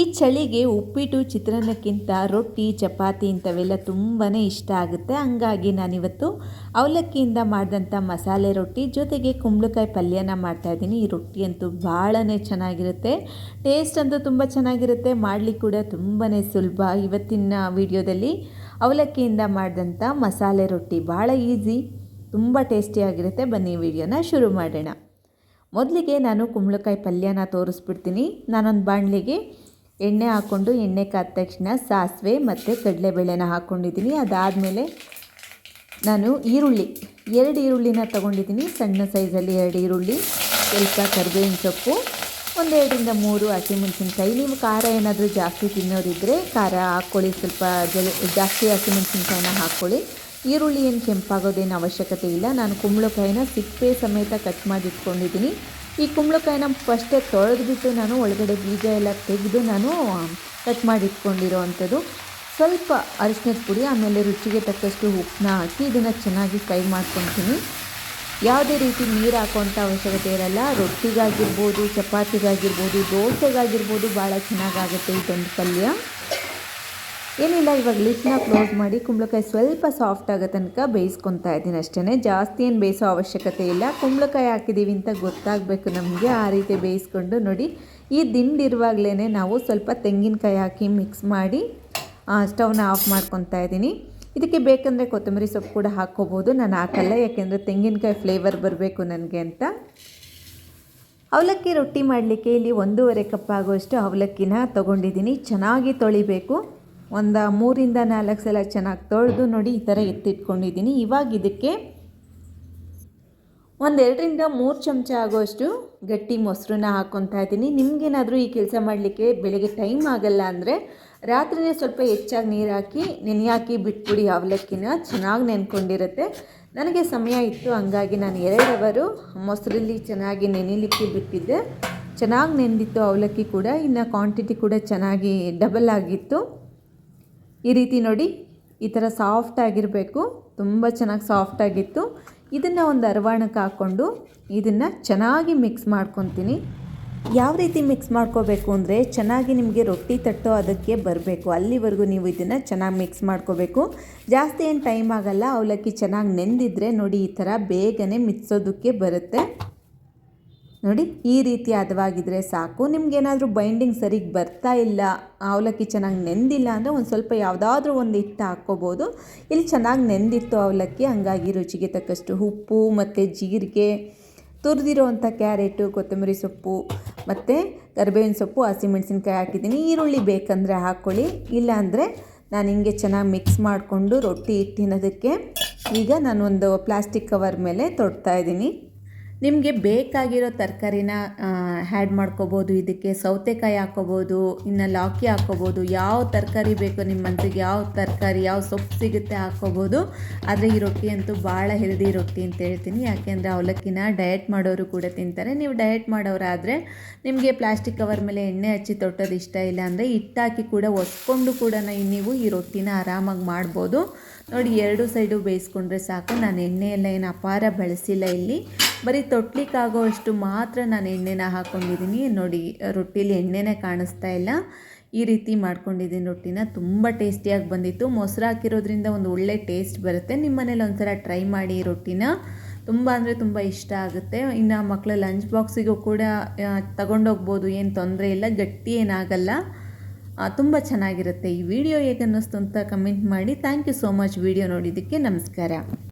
ಈ ಚಳಿಗೆ ಉಪ್ಪಿಟ್ಟು, ಚಿತ್ರಾನ್ನಕ್ಕಿಂತ ರೊಟ್ಟಿ, ಚಪಾತಿ ಇಂಥವೆಲ್ಲ ತುಂಬಾ ಇಷ್ಟ ಆಗುತ್ತೆ. ಹಂಗಾಗಿ ನಾನಿವತ್ತು ಅವಲಕ್ಕಿಯಿಂದ ಮಾಡಿದಂಥ ಮಸಾಲೆ ರೊಟ್ಟಿ, ಜೊತೆಗೆ ಕುಂಬಳಕಾಯಿ ಪಲ್ಯನ ಮಾಡ್ತಾಯಿದ್ದೀನಿ ಈ ರೊಟ್ಟಿ ಅಂತೂ ಭಾಳನೇ ಚೆನ್ನಾಗಿರುತ್ತೆ. ಟೇಸ್ಟ್ ಅಂತೂ ತುಂಬ ಚೆನ್ನಾಗಿರುತ್ತೆ. ಮಾಡಲಿಕ್ಕೆ ಕೂಡ ತುಂಬಾ ಸುಲಭ. ಇವತ್ತಿನ ವಿಡಿಯೋದಲ್ಲಿ ಅವಲಕ್ಕಿಯಿಂದ ಮಾಡಿದಂಥ ಮಸಾಲೆ ರೊಟ್ಟಿ ಭಾಳ ಈಸಿ, ತುಂಬ ಟೇಸ್ಟಿಯಾಗಿರುತ್ತೆ. ಬನ್ನಿ ವಿಡಿಯೋನ ಶುರು ಮಾಡೋಣ. ಮೊದಲಿಗೆ ನಾನು ಕುಂಬಳಕಾಯಿ ಪಲ್ಯನ ತೋರಿಸ್ಬಿಡ್ತೀನಿ. ನಾನೊಂದು ಬಾಣಲಿಗೆ ಎಣ್ಣೆ ಹಾಕ್ಕೊಂಡು ಎಣ್ಣೆ ಕಾದ ತಕ್ಷಣ ಸಾಸಿವೆ ಮತ್ತು ಕಡಲೆಬೇಳೆನ ಹಾಕ್ಕೊಂಡಿದ್ದೀನಿ ಅದಾದಮೇಲೆ ನಾನು ಈರುಳ್ಳಿ, ಎರಡು ಈರುಳ್ಳಿನ ತೊಗೊಂಡಿದ್ದೀನಿ. ಸಣ್ಣ ಸೈಜಲ್ಲಿ ಎರಡು ಈರುಳ್ಳಿ, ಸ್ವಲ್ಪ ಕರಿಬೇವಿನ ಸೊಪ್ಪು ಒಂದೆರಡರಿಂದ ಮೂರು ಹಸಿಮೆಣಸಿನ್ಕಾಯಿ ನೀವು ಖಾರ ಏನಾದರೂ ಜಾಸ್ತಿ ತಿನ್ನೋರಿದ್ದರೆ ಖಾರ ಹಾಕ್ಕೊಳ್ಳಿ, ಸ್ವಲ್ಪ ಜಲ, ಜಾಸ್ತಿ ಹಸಿಮೆಣಸಿನ್ಕಾಯಿನ ಹಾಕ್ಕೊಳ್ಳಿ. ಈರುಳ್ಳಿ ಏನು ಕೆಂಪಾಗೋದೇನು ಅವಶ್ಯಕತೆ ಇಲ್ಲ. ನಾನು ಕುಂಬಳಕಾಯಿನ ಸಿಪ್ಪೆ ಸಮೇತ ಕಟ್ ಮಾಡಿ ಇಟ್ಕೊಂಡಿದ್ದೀನಿ ಈ ಕುಂಬಳಕಾಯಿನ ಫಸ್ಟೇ ತೊಳೆದ್ಬಿಟ್ಟು ನಾನು ಒಳಗಡೆ ಬೀಜ ಎಲ್ಲ ತೆಗೆದು ನಾನು ಕಟ್ ಮಾಡಿ ಇಟ್ಕೊಂಡಿರೋ ಅಂಥದ್ದು ಸ್ವಲ್ಪ ಅರಿಶಿನದ ಪುಡಿ, ಆಮೇಲೆ ರುಚಿಗೆ ತಕ್ಕಷ್ಟು ಉಪ್ಪನ್ನ ಹಾಕಿ ಇದನ್ನು ಚೆನ್ನಾಗಿ ಫ್ರೈ ಮಾಡ್ಕೊತೀನಿ. ಯಾವುದೇ ರೀತಿ ನೀರು ಹಾಕುವಂಥ ಅವಶ್ಯಕತೆ ಇರಲ್ಲ. ರೊಟ್ಟಿಗಾಗಿರ್ಬೋದು, ಚಪಾತಿಗಾಗಿರ್ಬೋದು, ದೋಸೆಗಾಗಿರ್ಬೋದು, ಭಾಳ ಚೆನ್ನಾಗಾಗುತ್ತೆ ಇದೊಂದು ಪಲ್ಯ. ಏನಿಲ್ಲ, ಇವಾಗ ಲಿಟ್ನ ಕ್ಲೋಸ್ ಮಾಡಿ ಕುಂಬಳಕಾಯಿ ಸ್ವಲ್ಪ ಸಾಫ್ಟ್ ಆಗೋ ತನಕ ಬೇಯಿಸ್ಕೊತಾ ಇದ್ದೀನಿ ಅಷ್ಟೇ ಜಾಸ್ತಿ ಏನು ಬೇಯಿಸೋ ಅವಶ್ಯಕತೆ ಇಲ್ಲ. ಕುಂಬಳಕಾಯಿ ಹಾಕಿದ್ದೀವಿ ಅಂತ ಗೊತ್ತಾಗಬೇಕು ನಮಗೆ. ಆ ರೀತಿ ಬೇಯಿಸ್ಕೊಂಡು ನೋಡಿ. ಈ ದಿಂಡಿರುವಾಗಲೇ ನಾವು ಸ್ವಲ್ಪ ತೆಂಗಿನಕಾಯಿ ಹಾಕಿ ಮಿಕ್ಸ್ ಮಾಡಿ ಸ್ಟವ್ನ ಆಫ್ ಮಾಡ್ಕೊತಾ ಇದ್ದೀನಿ. ಇದಕ್ಕೆ ಬೇಕಂದರೆ ಕೊತ್ತಂಬರಿ ಸೊಪ್ಪು ಕೂಡ ಹಾಕ್ಕೋಬೋದು. ನಾನು ಹಾಕಲ್ಲ, ಯಾಕೆಂದರೆ ತೆಂಗಿನಕಾಯಿ ಫ್ಲೇವರ್ ಬರಬೇಕು ನನಗೆ ಅಂತ. ಅವಲಕ್ಕಿ ರೊಟ್ಟಿ ಮಾಡಲಿಕ್ಕೆ ಇಲ್ಲಿ ಒಂದೂವರೆ ಕಪ್ ಆಗುವಷ್ಟು ಅವಲಕ್ಕಿನ ತೊಗೊಂಡಿದ್ದೀನಿ. ಚೆನ್ನಾಗಿ ತೊಳಿಬೇಕು. ಒಂದು ಮೂರಿಂದ ನಾಲ್ಕು ಸಲ ಚೆನ್ನಾಗಿ ತೊಳೆದು ನೋಡಿ ಈ ಥರ ಎತ್ತಿಟ್ಕೊಂಡಿದ್ದೀನಿ. ಇವಾಗ ಇದಕ್ಕೆ ಒಂದೆರಡರಿಂದ ಮೂರು ಚಮಚ ಆಗೋಷ್ಟು ಗಟ್ಟಿ ಮೊಸರನ್ನ ಹಾಕ್ಕೊತಾ ಇದ್ದೀನಿ. ನಿಮಗೇನಾದರೂ ಈ ಕೆಲಸ ಮಾಡಲಿಕ್ಕೆ ಬೆಳಗ್ಗೆ ಟೈಮ್ ಆಗಲ್ಲ ಅಂದರೆ ರಾತ್ರಿನೇ ಸ್ವಲ್ಪ ಹೆಚ್ಚಾಗಿ ನೀರು ಹಾಕಿ, ನೆನೆ ಹಾಕಿ ಬಿಟ್ಬಿಡಿ. ಅವಲಕ್ಕಿನ ಚೆನ್ನಾಗಿ ನೆನ್ಕೊಂಡಿರುತ್ತೆ. ನನಗೆ ಸಮಯ ಇತ್ತು, ಹಂಗಾಗಿ ನಾನು ಎರಡವರು ಮೊಸರಲ್ಲಿ ಚೆನ್ನಾಗಿ ನೆನೆಲಿಕ್ಕೆ ಬಿಟ್ಟಿದ್ದೆ. ಚೆನ್ನಾಗಿ ನೆಂದಿತ್ತು ಅವಲಕ್ಕಿ ಕೂಡ. ಇನ್ನು ಕ್ವಾಂಟಿಟಿ ಕೂಡ ಚೆನ್ನಾಗಿ ಡಬಲ್ ಆಗಿತ್ತು. ಈ ರೀತಿ ನೋಡಿ, ಈ ಥರ ಸಾಫ್ಟ್ ಆಗಿರಬೇಕು. ತುಂಬ ಚೆನ್ನಾಗಿ ಸಾಫ್ಟ್ ಆಗಿತ್ತು. ಇದನ್ನು ಒಂದು ಅರವಾಣಕ್ಕೆ ಹಾಕ್ಕೊಂಡು ಇದನ್ನು ಚೆನ್ನಾಗಿ ಮಿಕ್ಸ್ ಮಾಡ್ಕೊತೀನಿ. ಯಾವ ರೀತಿ ಮಿಕ್ಸ್ ಮಾಡ್ಕೋಬೇಕು ಅಂದರೆ, ಚೆನ್ನಾಗಿ ನಿಮಗೆ ರೊಟ್ಟಿ ತಟ್ಟೋ ಅದಕ್ಕೆ ಬರಬೇಕು. ಅಲ್ಲಿವರೆಗೂ ನೀವು ಇದನ್ನು ಚೆನ್ನಾಗಿ ಮಿಕ್ಸ್ ಮಾಡ್ಕೋಬೇಕು. ಜಾಸ್ತಿ ಏನು ಟೈಮ್ ಆಗಲ್ಲ. ಅವಲಕ್ಕಿ ಚೆನ್ನಾಗಿ ನೆಂದಿದ್ರೆ ನೋಡಿ, ಈ ಥರ ಬೇಗನೆ ಮಿಕ್ಸೋದಕ್ಕೆ ಬರುತ್ತೆ. ನೋಡಿ, ಈ ರೀತಿ ಹದವಾಗಿದ್ರೆ ಸಾಕು. ನಿಮ್ಗೇನಾದರೂ ಬೈಂಡಿಂಗ್ ಸರಿಗೆ ಬರ್ತಾ ಇಲ್ಲ, ಅವಲಕ್ಕಿ ಚೆನ್ನಾಗಿ ನೆಂದಿಲ್ಲ ಅಂದರೆ ಒಂದು ಸ್ವಲ್ಪ ಯಾವುದಾದ್ರೂ ಒಂದು ಹಿಟ್ಟು ಹಾಕ್ಕೋಬೋದು. ಇಲ್ಲಿ ಚೆನ್ನಾಗಿ ನೆಂದಿತ್ತು ಅವಲಕ್ಕಿ, ಹಂಗಾಗಿ ರುಚಿಗೆ ತಕ್ಕಷ್ಟು ಉಪ್ಪು ಮತ್ತು ಜೀರಿಗೆ ತುರಿದಿರೋವಂಥ ಕ್ಯಾರೆಟು, ಕೊತ್ತಂಬರಿ ಸೊಪ್ಪು ಮತ್ತು ಕರಿಬೇವಿನ ಸೊಪ್ಪು, ಹಸಿಮೆಣಸಿನ್ಕಾಯಿ ಹಾಕಿದ್ದೀನಿ. ಈರುಳ್ಳಿ ಬೇಕಂದರೆ ಹಾಕ್ಕೊಳ್ಳಿ ಇಲ್ಲಾಂದರೆ ನಾನು ಹಿಂಗೆ ಚೆನ್ನಾಗಿ ಮಿಕ್ಸ್ ಮಾಡಿಕೊಂಡು ರೊಟ್ಟಿ ತಿನ್ನೋದಕ್ಕೆ ಈಗ ನಾನೊಂದು ಪ್ಲಾಸ್ಟಿಕ್ ಕವರ್ ಮೇಲೆ ತೊಡ್ತಾ ಇದ್ದೀನಿ. ನಿಮಗೆ ಬೇಕಾಗಿರೋ ತರಕಾರಿನ ಹ್ಯಾಡ್ ಮಾಡ್ಕೋಬೋದು, ಇದಕ್ಕೆ ಸೌತೆಕಾಯಿ ಹಾಕೋಬೋದು ಇನ್ನು ಲಾಕಿ ಹಾಕೋಬೋದು ಯಾವ ತರಕಾರಿ ಬೇಕು ನಿಮ್ಮ ಮನಸ್ಸಿಗೆ ಯಾವ ತರಕಾರಿ, ಯಾವ ಸೊಪ್ಪು ಸಿಗುತ್ತೆ ಹಾಕ್ಕೋಬೋದು. ಆದರೆ ಈ ರೊಟ್ಟಿ ಅಂತೂ ಭಾಳ ಹೆಲ್ದಿ ರೊಟ್ಟಿ ಅಂತ ಹೇಳ್ತೀನಿ. ಯಾಕೆಂದರೆ ಅವಲಕ್ಕಿನ ಡಯಟ್ ಮಾಡೋರು ಕೂಡ ತಿಂತಾರೆ. ನೀವು ಡಯಟ್ ಮಾಡೋರಾದರೆ ನಿಮಗೆ ಪ್ಲಾಸ್ಟಿಕ್ ಕವರ್ ಮೇಲೆ ಎಣ್ಣೆ ಹಚ್ಚಿ ತೊಟ್ಟೋದು ಇಷ್ಟ ಇಲ್ಲ ಅಂದರೆ ಹಿಟ್ಟಾಕಿ ಕೂಡ ಒಸ್ಕೊಂಡು ಕೂಡ ನೀವು ಈ ರೊಟ್ಟಿನ ಆರಾಮಾಗಿ ಮಾಡ್ಬೋದು. ನೋಡಿ, ಎರಡು ಸೈಡು ಬೇಯಿಸ್ಕೊಂಡ್ರೆ ಸಾಕು. ನಾನು ಎಣ್ಣೆಯೆಲ್ಲ ಏನು ಅಪಾರ ಬಳಸಿಲ್ಲ ಇಲ್ಲಿ. ಬರೀ ತೊಟ್ಲಿಕ್ಕಾಗೋ ಅಷ್ಟು ಮಾತ್ರ ನಾನು ಎಣ್ಣೆನ ಹಾಕ್ಕೊಂಡಿದ್ದೀನಿ ನೋಡಿ, ರೊಟ್ಟಿಲಿ ಎಣ್ಣೆನೇ ಕಾಣಿಸ್ತಾ ಇಲ್ಲ. ಈ ರೀತಿ ಮಾಡ್ಕೊಂಡಿದ್ದೀನಿ ರೊಟ್ಟಿನ. ತುಂಬ ಟೇಸ್ಟಿಯಾಗಿ ಬಂದಿತ್ತು. ಮೊಸರು ಹಾಕಿರೋದ್ರಿಂದ ಒಂದು ಒಳ್ಳೆ ಟೇಸ್ಟ್ ಬರುತ್ತೆ. ನಿಮ್ಮ ಮನೇಲಿ ಒಂಥರ ಟ್ರೈ ಮಾಡಿ ರೊಟ್ಟಿನ. ತುಂಬ ಅಂದರೆ ತುಂಬ ಇಷ್ಟ ಆಗುತ್ತೆ. ಇನ್ನು ಮಕ್ಕಳು ಲಂಚ್ ಬಾಕ್ಸಿಗೂ ಕೂಡ ತಗೊಂಡೋಗ್ಬೋದು. ಏನು ತೊಂದರೆ ಇಲ್ಲ. ಗಟ್ಟಿ ಏನಾಗಲ್ಲ. ತುಂಬ ಚೆನ್ನಾಗಿರುತ್ತೆ ಈ ವಿಡಿಯೋ. ಹೇಗೆ ಅನ್ನಿಸ್ತು ಅಂತ ಕಮೆಂಟ್ ಮಾಡಿ. Thank you so much video ನೋಡಿದ್ದಕ್ಕೆ ನಮಸ್ಕಾರ.